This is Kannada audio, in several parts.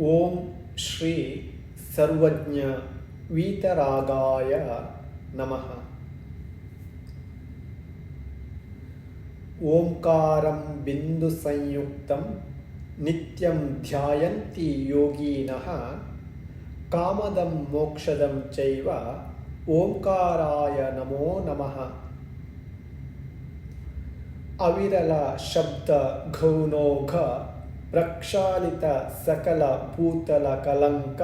ॐ श्री सर्वज्ञ वीतरागाय नमः। ओङ्कारं बिन्दुसंयुक्तं नित्यं ध्यायन्ति योगिनः कामदं मोक्षदं चैव ओङ्काराय नमो नमः। अविरलशब्दघौनोघ ಪ್ರಕ್ಷಾಳಿತ ಸಕಲ ಭೂತಲ ಕಲಂಕ,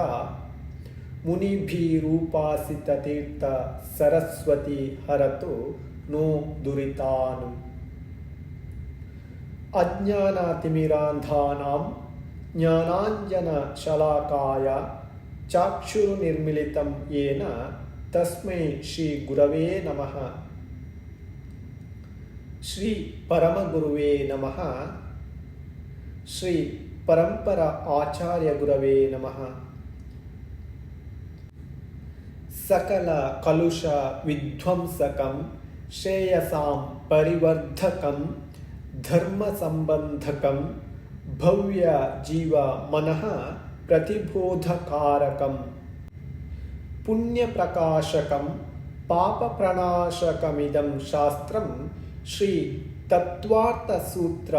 ಮುನಿಭೀರೂಪಾಸಿತ ತೀರ್ಥ ಸರಸ್ವತಿ ಹರತು ನೋ ದುರಿತಾನು. ಅಜ್ಞಾನಾತಿಮಿರಾಂಧಾನಾಂ ಜ್ಞಾನಾಂಜನ ಶಲಾಕಾಯ, ಚಾಕ್ಷುರುನಿರ್ಮಿಲಿತಂ ಯೇನ ತಸ್ಮೈ ಶ್ರೀ ಗುರವೇ ನಮಃ. ಶ್ರೀ ಪರಮಗುರುವೇ ನಮಃ. श्रीपरम्पराचार्यगुरवे नमः सकलकलुषविध्वंसकं श्रेयसां परिवर्धकं धर्मसम्बन्धकं भव्यजीवमनः प्रतिबोधकारकं पुण्यप्रकाशकं पापप्रणाशकमिदं शास्त्रं श्रीतत्त्वार्थसूत्र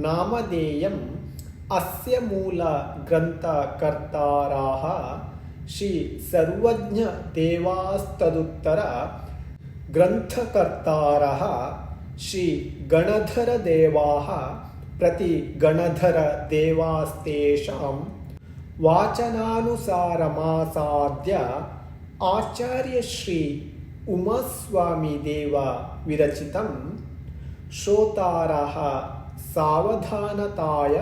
ನಾಮಧೇಯಂ ಅಸ್ಯ ಮೂಲ ಗ್ರಂಥಕರ್ತಾರಾः ಶ್ರೀ ಸರ್ವಜ್ಞ ದೇವಾಸ್ತದುತ್ತರ ಗ್ರಂಥಕರ್ತಾರಃ ಶ್ರೀ ಗಣಧರ ದೇವಾಹ ಪ್ರತಿ ಗಣಧರ ದೇವಾಸ್ತೇಷಾಂ ವಾಚನಾನುಸಾರ ವಾಚನಾನುಸಾರಮಾಸಾದ್ಯ ಆಚಾರ್ಯ ಶ್ರೀ ಉಮಾಸ್ವಾಮಿ ದೇವ ವಿರಚಿತಂ ಶ್ರೋತಾರः सावधानताय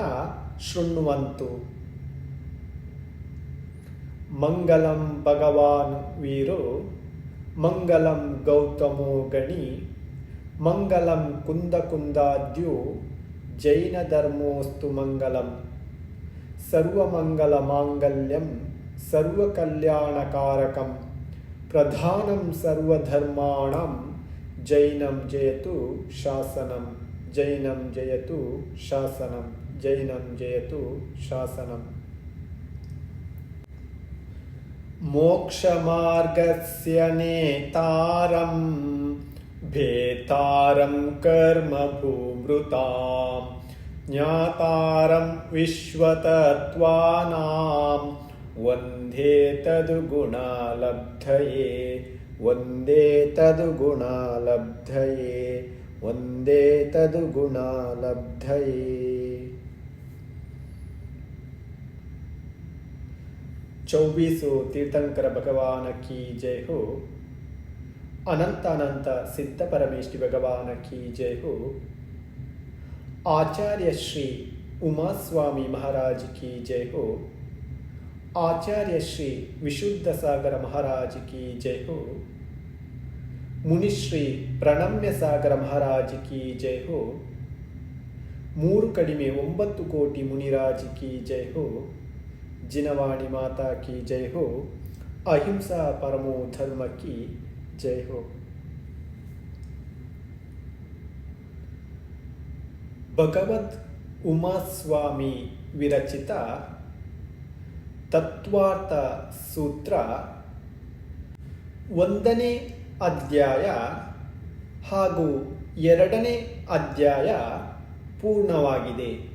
शृण्वन्तु मङ्गलं भगवान् वीरो मङ्गलं गौतमो गणि मङ्गलं कुन्दकुन्दाद्यो जैनधर्मोऽस्तु मङ्गलं सर्वमङ्गलमाङ्गल्यं सर्वकल्याणकारकं प्रधानं सर्वधर्माणां जैनं जयतु शासनम् జైనం జయతు శాసనం జైనం జయతు శాసనం. మోక్షమార్గస్య నేతారం భేతారం కర్మ భూమృతాం జ్ఞాతారం విశ్వతత్వానాం. వందే తదుగుణాలబ్ధయే వందే తదుగుణాలబ్ధయే. ಒಂದೇ ತದುಗುಣಾಲಬ್ಧೈ. ಚೌಬೀಸು ತೀರ್ಥಂಕರ ಭಗವಾನ ಕೀ ಜಯ ಹೋ. ಅನಂತಾನಂತ ಸಿದ್ಧ ಪರಮೇಶ್ವರಿ ಭಗವಾನ ಕೀ ಜಯ ಹೋ. ಆಚಾರ್ಯ ಶ್ರೀ ಉಮಾಸ್ವಾಮಿ ಮಹಾರಾಜ್ ಕಿ ಜಯ ಹೋ. ಆಚಾರ್ಯ ಶ್ರೀ ವಿಶುದ್ಧ ಸಾಗರ ಮಹಾರಾಜ್ ಕಿ ಜಯ ಹೋ. ಮುನಿಶ್ರೀ ಪ್ರಣಮ್ಯ ಸಾಗರ ಮಹಾರಾಜ್ ಕಿ ಜೈ ಹೋ. ಮೂರು ಕಡಿಮೆ ಒಂಬತ್ತು ಕೋಟಿ ಮುನಿರಾಜ್ ಕಿ ಜೈ ಹೋ. ಜಿನವಾಣಿ ಮಾತಾ ಕಿ ಜೈ ಹೋ. ಅಹಿಂಸಾ ಪರಮೋ ಧರ್ಮ ಕಿ ಜೈ ಹೋ. ಭಗವದ್ ಉಮಾಸ್ವಾಮಿ ವಿರಚಿತ ತತ್ವಾರ್ಥ ಸೂತ್ರ ಒಂದನೇ ಅಧ್ಯಾಯ ಹಾಗೂ ಎರಡನೇ ಅಧ್ಯಾಯ ಪೂರ್ಣವಾಗಿದೆ.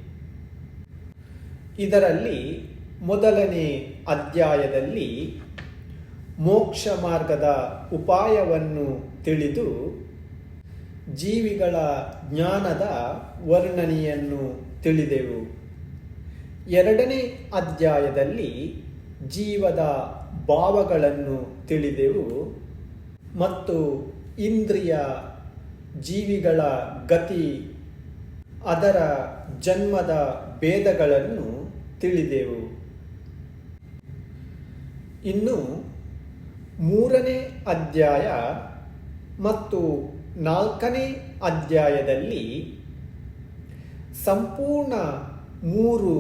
ಇದರಲ್ಲಿ ಮೊದಲನೇ ಅಧ್ಯಾಯದಲ್ಲಿ ಮೋಕ್ಷ ಮಾರ್ಗದ ಉಪಾಯವನ್ನು ತಿಳಿದು ಜೀವಿಗಳ ಜ್ಞಾನದ ವರ್ಣನೆಯನ್ನು ತಿಳಿದೆವು. ಎರಡನೇ ಅಧ್ಯಾಯದಲ್ಲಿ ಜೀವದ ಭಾವಗಳನ್ನು ತಿಳಿದೆವು. ಮತ್ತು ಇಂದ್ರಿಯ ಜೀವಿಗಳ ಗತಿ, ಅದರ ಜನ್ಮದ ಭೇದಗಳನ್ನು ತಿಳಿದೆವು. ಇನ್ನು ಮೂರನೇ ಅಧ್ಯಾಯ ಮತ್ತು ನಾಲ್ಕನೇ ಅಧ್ಯಾಯದಲ್ಲಿ ಸಂಪೂರ್ಣ ಮೂರು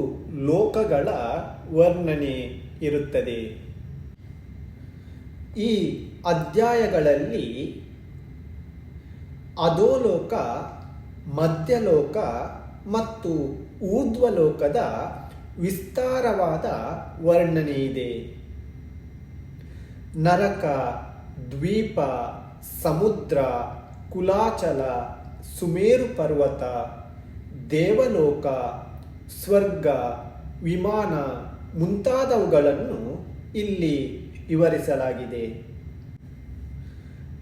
ಲೋಕಗಳ ವರ್ಣನೆ ಇರುತ್ತದೆ. ಈ ಅಧ್ಯಾಯಗಳಲ್ಲಿ ಅಧೋಲೋಕ, ಮಧ್ಯಲೋಕ ಮತ್ತು ಊರ್ಧ್ವಲೋಕದ ವಿಸ್ತಾರವಾದ ವರ್ಣನೆ ಇದೆ. ನರಕ, ದ್ವೀಪ, ಸಮುದ್ರ, ಕುಲಾಚಲ, ಸುಮೇರು ಪರ್ವತ, ದೇವಲೋಕ, ಸ್ವರ್ಗ, ವಿಮಾನ ಮುಂತಾದವುಗಳನ್ನು ಇಲ್ಲಿ ವಿವರಿಸಲಾಗಿದೆ.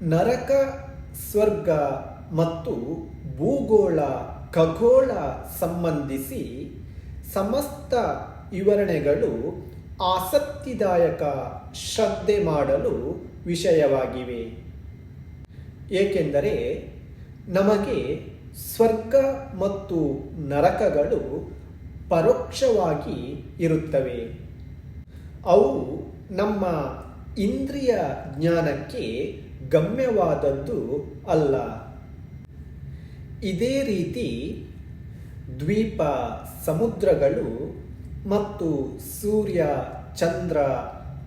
ನರಕ, ಸ್ವರ್ಗ ಮತ್ತು ಭೂಗೋಳ, ಖಗೋಳ ಸಂಬಂಧಿಸಿ ಸಮಸ್ತ ವಿವರಣೆಗಳು ಆಸಕ್ತಿದಾಯಕ ಶ್ರದ್ಧೆ ಮಾಡಲು ವಿಷಯವಾಗಿವೆ. ಏಕೆಂದರೆ ನಮಗೆ ಸ್ವರ್ಗ ಮತ್ತು ನರಕಗಳು ಪರೋಕ್ಷವಾಗಿ ಇರುತ್ತವೆ. ಅವು ನಮ್ಮ ಇಂದ್ರಿಯ ಜ್ಞಾನಕ್ಕೆ ಗಮ್ಯವಾದದ್ದು ಅಲ್ಲ. ಇದೇ ರೀತಿ ದ್ವೀಪ, ಸಮುದ್ರಗಳು ಮತ್ತು ಸೂರ್ಯ, ಚಂದ್ರ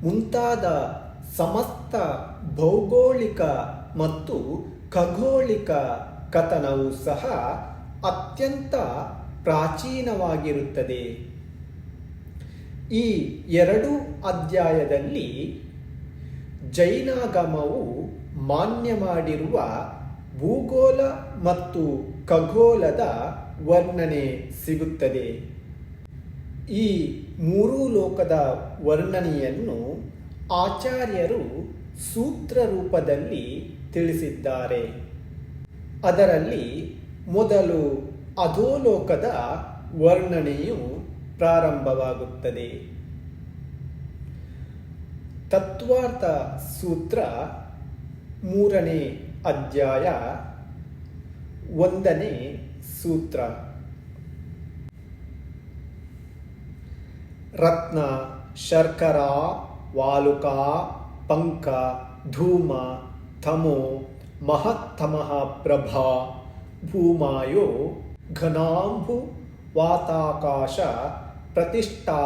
ಮುಂತಾದ ಸಮಸ್ತ ಭೌಗೋಳಿಕ ಮತ್ತು ಖಗೋಳಿಕ ಕಥನವು ಸಹ ಅತ್ಯಂತ ಪ್ರಾಚೀನವಾಗಿರುತ್ತದೆ. ಈ ಎರಡು ಅಧ್ಯಾಯದಲ್ಲಿ ಜೈನಾಗಮವು ಮಾನ್ಯ ಮಾಡಿರುವ ಭೂಗೋಳ ಮತ್ತು ಖಗೋಲದ ವರ್ಣನೆ ಸಿಗುತ್ತದೆ. ಈ ಮೂರೂ ಲೋಕದ ವರ್ಣನೆಯನ್ನು ಆಚಾರ್ಯರು ಸೂತ್ರ ರೂಪದಲ್ಲಿ ತಿಳಿಸಿದ್ದಾರೆ. ಅದರಲ್ಲಿ ಮೊದಲು ಅಧೋಲೋಕದ ವರ್ಣನೆಯು ಪ್ರಾರಂಭವಾಗುತ್ತದೆ. ತತ್ವಾರ್ಥ ಸೂತ್ರ ಮೂರನೇ ಅಧ್ಯಾಯ ಒಂದನೇ ಸೂತ್ರ. ರತ್ನ, ಶರ್ಕರ, ವಾಲುಕ, ಪಂಕ, ಧೂಮ, ತಮೋ, ಮಹತ್ತಮಃ ಪ್ರಭಾ, ಭೂಮಾಯೋ ಘನಾಂಭು ವಾತಾಕಾಶ ಪ್ರತಿಷ್ಠಾ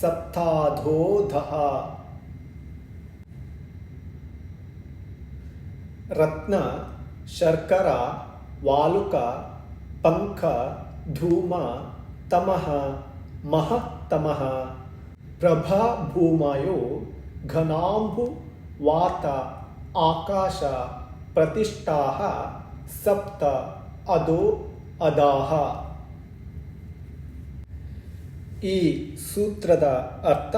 ಸಪ್ತಾಧೋಧಃ ರತ್ನ ಶರ್ಕರ ವಾಲುಕ ಪಂಖ ಧೂಮ ತಮಃ ಮಹತ್ತಮಃ ಪ್ರಭಾ ಭೂಮಯೋ ಘನಾಂಬು ವಾತ ಆಕಾಶ ಪ್ರತಿಷ್ಠಾ ಸಪ್ತ ಅದೋ ಅದಾಹ ಈ ಸೂತ್ರದ ಅರ್ಥ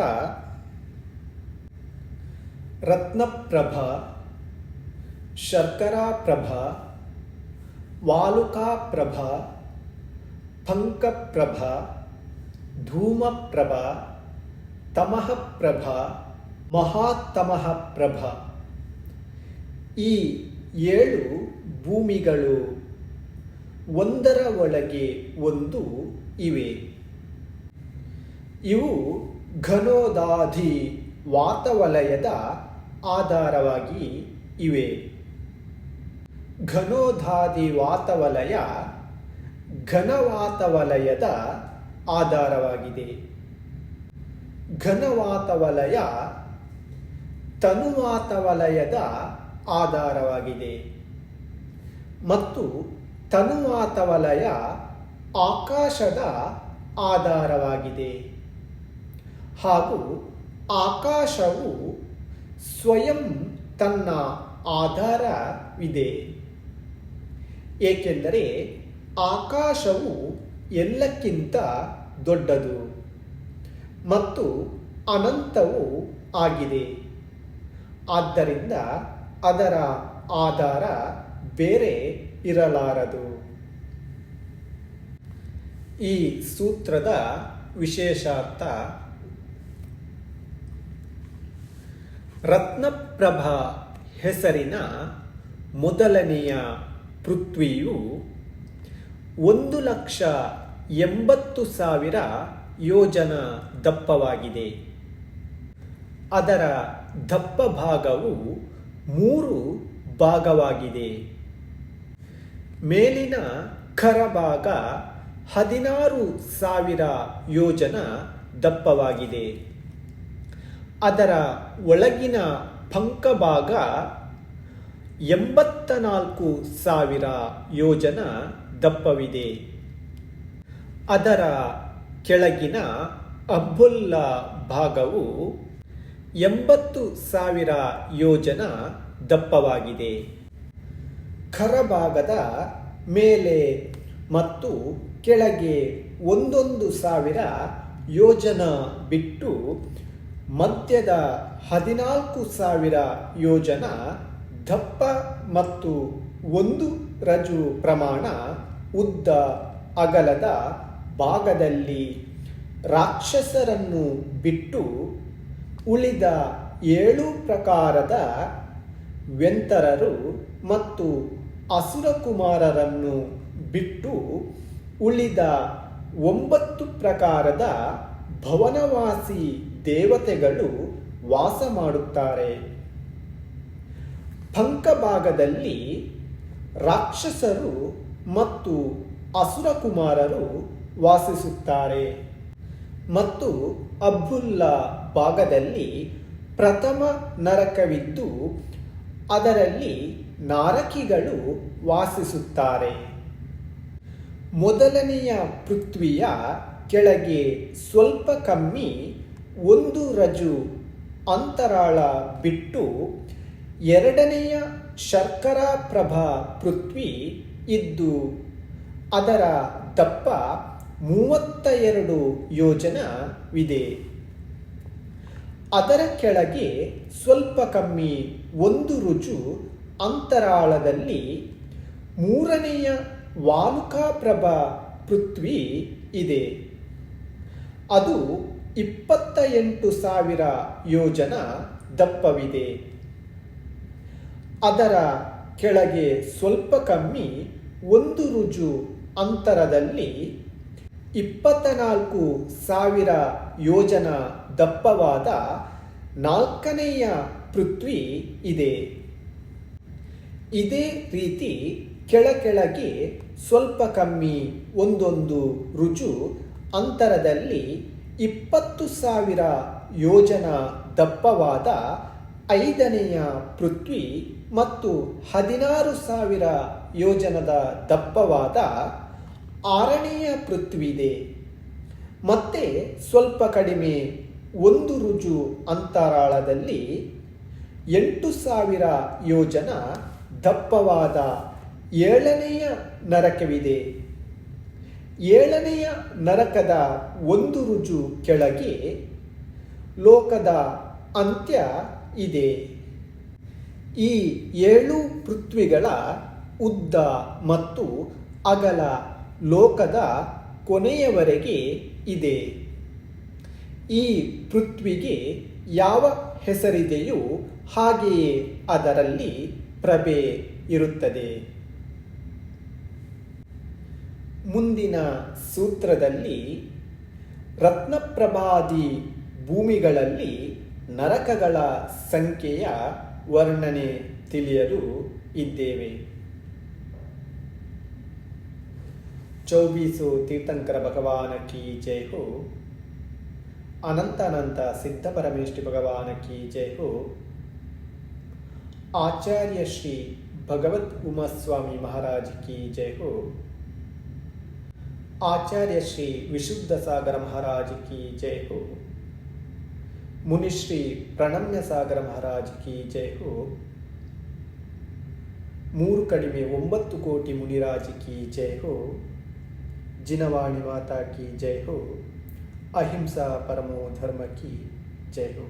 ರತ್ನಪ್ರಭ, ಶರ್ಕರಾಪ್ರಭ, ವಾಲುಕಾಪ್ರಭ, ಪಂಕಪ್ರಭ, ಧೂಮಪ್ರಭ, ತಮಃಪ್ರಭ ಮಹಾತಮಃ ಪ್ರಭ ಈ ಏಳು ಭೂಮಿಗಳು ಒಂದರ ಒಳಗೆ ಒಂದು ಇವೆ. ಇವು ಘನೋದಾಧಿ ವಾತವಲಯದ ಆಧಾರವಾಗಿ ಇವೆ. ಘನೋದಾಧಿ ವಾತವಲಯ ಘನವಾತವಲಯದ ಆಧಾರವಾಗಿದೆ. ಘನವಾತವಲಯ ತನುವಾತವಲಯದ ಆಧಾರವಾಗಿದೆ. ಮತ್ತು ತನುವಾತವಲಯ ಆಕಾಶದ ಆಧಾರವಾಗಿದೆ. ಹಾಗೂ ಆಕಾಶವು ಸ್ವಯಂ ತನ್ನ ಆಧಾರವಿದೆ. ಏಕೆಂದರೆ ಆಕಾಶವು ಎಲ್ಲಕ್ಕಿಂತ ದೊಡ್ಡದು ಮತ್ತು ಅನಂತವೂ ಆಗಿದೆ. ಆದ್ದರಿಂದ ಅದರ ಆಧಾರ ಬೇರೆ ಇರಲಾರದು. ಈ ಸೂತ್ರದ ವಿಶೇಷಾರ್ಥ ರತ್ನಪ್ರಭ ಹೆಸರಿನ ಮೊದಲನೆಯ ಪೃಥ್ವಿಯು ಒಂದು ಲಕ್ಷ ಎಂಬತ್ತು ಸಾವಿರ ಯೋಜನ ದಪ್ಪವಾಗಿದೆ. ಅದರ ದಪ್ಪ ಭಾಗವು ಮೂರು ಭಾಗವಾಗಿದೆ. ಮೇಲಿನ ಖರಭಾಗ ಹದಿನಾರು ಸಾವಿರ ಯೋಜನ ದಪ್ಪವಾಗಿದೆ. ಅದರ ಒಳಗಿನ ಪಂಕಭಾಗ ಎಂಬತ್ತ ನಾಲ್ಕು ಸಾವಿರ ಯೋಜನ ದಪ್ಪವಿದೆ. ಅದರ ಕೆಳಗಿನ ಅಬ್ಬುಲ್ಲ ಭಾಗವು ಎಂಬತ್ತು ಸಾವಿರ ಯೋಜನ ದಪ್ಪವಾಗಿದೆ. ಖರಭಾಗದ ಮೇಲೆ ಮತ್ತು ಕೆಳಗೆ ಒಂದೊಂದು ಸಾವಿರ ಯೋಜನ ಬಿಟ್ಟು ಮಧ್ಯದ ಹದಿನಾಲ್ಕು ಸಾವಿರ ಯೋಜನ ದಪ್ಪ ಮತ್ತು ಒಂದು ರಜು ಪ್ರಮಾಣ ಉದ್ದ ಅಗಲದ ಭಾಗದಲ್ಲಿ ರಾಕ್ಷಸರನ್ನು ಬಿಟ್ಟು ಉಳಿದ ಏಳು ಪ್ರಕಾರದ ವ್ಯಂತರರು ಮತ್ತು ಅಸುರಕುಮಾರರನ್ನು ಬಿಟ್ಟು ಉಳಿದ ಒಂಬತ್ತು ಪ್ರಕಾರದ ಭವನವಾಸಿ ದೇವತೆಗಳು ವಾಸ ಮಾಡುತ್ತಾರೆ. ಪಂಕಭಾಗದಲ್ಲಿ ರಾಕ್ಷಸರು ಮತ್ತು ಅಸುರಕುಮಾರರು ವಾಸಿಸುತ್ತಾರೆ. ಮತ್ತು ಅಬ್ದುಲ್ಲಾ ಭಾಗದಲ್ಲಿ ಪ್ರಥಮ ನರಕವಿದ್ದು ಅದರಲ್ಲಿ ನಾರಕಿಗಳು ವಾಸಿಸುತ್ತಾರೆ. ಮೊದಲನೆಯ ಪೃಥ್ವಿಯ ಕೆಳಗೆ ಸ್ವಲ್ಪ ಕಮ್ಮಿ ಒಂದು ರಜು ಅಂತರಾಳ ಬಿಟ್ಟು ಎರಡನೆಯ ಶರ್ಕರ ಪ್ರಭಾ ಪೃಥ್ವಿ ಇದ್ದು ಅದರ ದಪ್ಪ ಮೂವತ್ತ ಎರಡು ಇದೆ ಅದರ ಕೆಳಗೆ ಸ್ವಲ್ಪ ಕಮ್ಮಿ ಒಂದು ರುಜು ಅಂತರಾಳದಲ್ಲಿ ಮೂರನೆಯ ವಾಲುಕಾಪ್ರಭಾ ಪೃಥ್ವಿ ಇದೆ. ಅದು ಇಪ್ಪತ್ತ ಎಂಟು ಸಾವಿರ ಯೋಜನ ದಪ್ಪವಿದೆ. ಅದರ ಕೆಳಗೆ ಸ್ವಲ್ಪ ಕಮ್ಮಿ ಒಂದು ರುಜು ಅಂತರದಲ್ಲಿ ಇಪ್ಪತ್ತ ನಾಲ್ಕು ಸಾವಿರ ಯೋಜನ ದಪ್ಪವಾದ ನಾಲ್ಕನೆಯ ಪೃಥ್ವಿ ಇದೆ. ಇದೇ ರೀತಿ ಕೆಳಕೆಳಗೆ ಸ್ವಲ್ಪ ಕಮ್ಮಿ ಒಂದೊಂದು ರುಜು ಅಂತರದಲ್ಲಿ ಇಪ್ಪತ್ತು ಸಾವಿರ ಯೋಜನ ದಪ್ಪವಾದ ಐದನೆಯ ಪೃಥ್ವಿ ಮತ್ತು ಹದಿನಾರು ಸಾವಿರ ಯೋಜನದ ದಪ್ಪವಾದ ಆರನೆಯ ಪೃಥ್ವಿದೆ ಮತ್ತೆ ಸ್ವಲ್ಪ ಕಡಿಮೆ ಒಂದು ರುಜು ಅಂತರಾಳದಲ್ಲಿ ಎಂಟು ಸಾವಿರ ಯೋಜನ ದಪ್ಪವಾದ ಏಳನೆಯ ನರಕವಿದೆ. ಏಳನೆಯ ನರಕದ ಒಂದು ರುಜು ಕೆಳಗೆ ಲೋಕದ ಅಂತ್ಯ ಇದೆ. ಈ ಏಳು ಪೃಥ್ವಿಗಳ ಉದ್ದ ಮತ್ತು ಅಗಲ ಲೋಕದ ಕೊನೆಯವರೆಗೆ ಇದೆ. ಈ ಪೃಥ್ವಿಗೆ ಯಾವ ಹೆಸರಿದೆಯೋ ಹಾಗೆಯೇ ಅದರಲ್ಲಿ ಪ್ರಭೆ ಇರುತ್ತದೆ. ಮುಂದಿನ ಸೂತ್ರದಲ್ಲಿ ರತ್ನಪ್ರಭಾದಿ ಭೂಮಿಗಳಲ್ಲಿ ನರಕಗಳ ಸಂಖ್ಯೆಯ ವರ್ಣನೆ ತಿಳಿಯಲು ಇದ್ದೇವೆ. ಚೌಬೀಸು ತೀರ್ಥಂಕರ ಭಗವಾನ ಕಿ ಜೈ ಹೋ. ಅನಂತ ಸಿದ್ಧ ಪರಮೇಶ್ವರಿ ಭಗವಾನ ಕಿ ಜೈ ಹೋ. ಆಚಾರ್ಯ ಶ್ರೀ ಭಗವತ್ ಉಮಾಸ್ವಾಮಿ ಮಹಾರಾಜ್ ಕಿ ಜೈ ಹೋ. ಆಚಾರ್ಯ ಶ್ರೀ ವಿಶುದ್ಧ ಸಾಗರ ಮಹಾರಾಜ್ ಕಿ ಜೈ ಹೋ ಮುನಿಶ್ರೀ ಪ್ರಣಮ್ಯ ಸಾಗರ ಮಹಾರಾಜ್ ಕಿ ಜೈ ಹೋ ಮೂರು ಕಡಿಮೆ ಒಂಬತ್ತು ಕೋಟಿ ಮುನಿರಾಜ್ ಕಿ ಜೈ ಹೋ ಜಿನವಾಣಿ ಮಾತಾ ಕಿ ಜೈ ಹೋ ಅಹಿಂಸಾ ಪರಮೋ ಧರ್ಮ ಕಿ ಜೈ ಹೋ